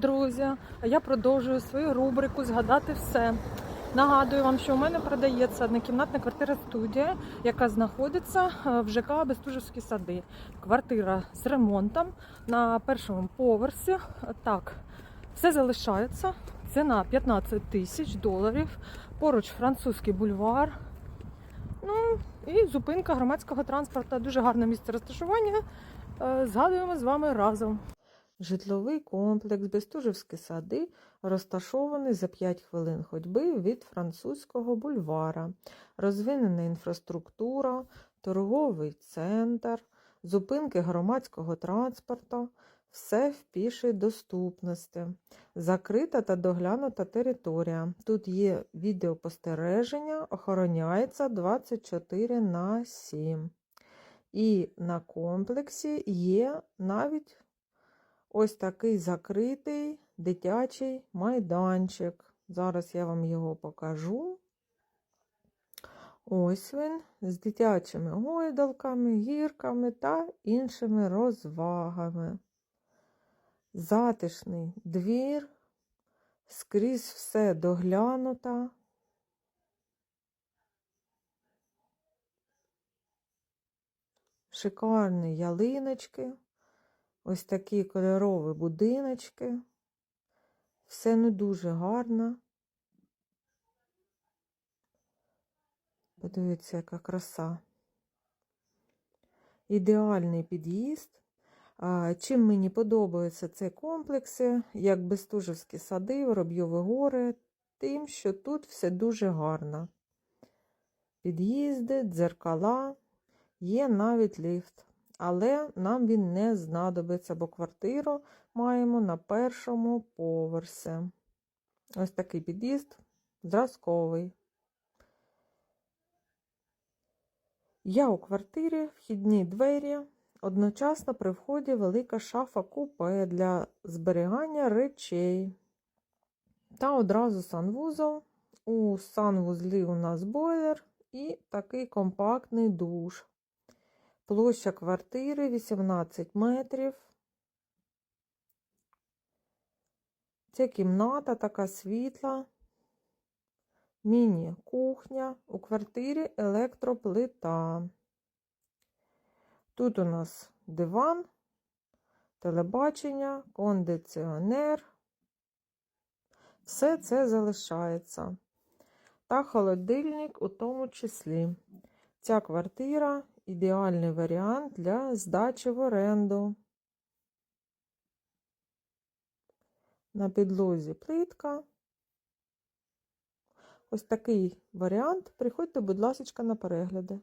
Друзі, я продовжую свою рубрику Згадати все. Нагадую вам, що у мене продається однокімнатна квартира студія, яка знаходиться е, в ЖК Бестужівські сади. Квартира з ремонтом на першому поверсі. Так, все залишається. Ціна 15 тисяч доларів. Поруч французький бульвар. Ну і зупинка громадського транспорту. Дуже гарне місце розташування. Е, Згадуємо з вами разом. Житловий комплекс Бестужівські сади розташований за 5 хвилин ходьби від французького бульвара, розвинена інфраструктура, торговий центр, зупинки громадського транспорту, все в пішій доступності, закрита та доглянута територія. Тут є відеопостереження, охороняється 24 на 7. І на комплексі є навіть ось такий закритий дитячий майданчик. Зараз я вам його покажу. Ось він з дитячими гойдалками, гірками та іншими розвагами. Затишний двір, скрізь все доглянуто. Шикарні ялиночки. Ось такі кольорові будиночки. Все не дуже гарно. Подивіться, яка краса. Ідеальний під'їзд. Чим мені подобаються ці комплекси, як Бестужівські сади, Воробйові гори, тим, що тут все дуже гарно. Під'їзди, дзеркала, є навіть ліфт але нам він не знадобиться, бо квартиру маємо на першому поверсі. Ось такий під'їзд зразковий. Я у квартирі, вхідні двері, одночасно при вході велика шафа купе для зберігання речей. Та одразу санвузол. У санвузлі у нас бойлер і такий компактний душ. Площа квартири 18 метрів. Це кімната така світла, міні-кухня, у квартирі електроплита. Тут у нас диван, телебачення, кондиціонер. Все це залишається. Та холодильник у тому числі. Ця квартира ідеальний варіант для здачі в оренду. На підлозі плитка. Ось такий варіант. Приходьте, будь ласка, на перегляди.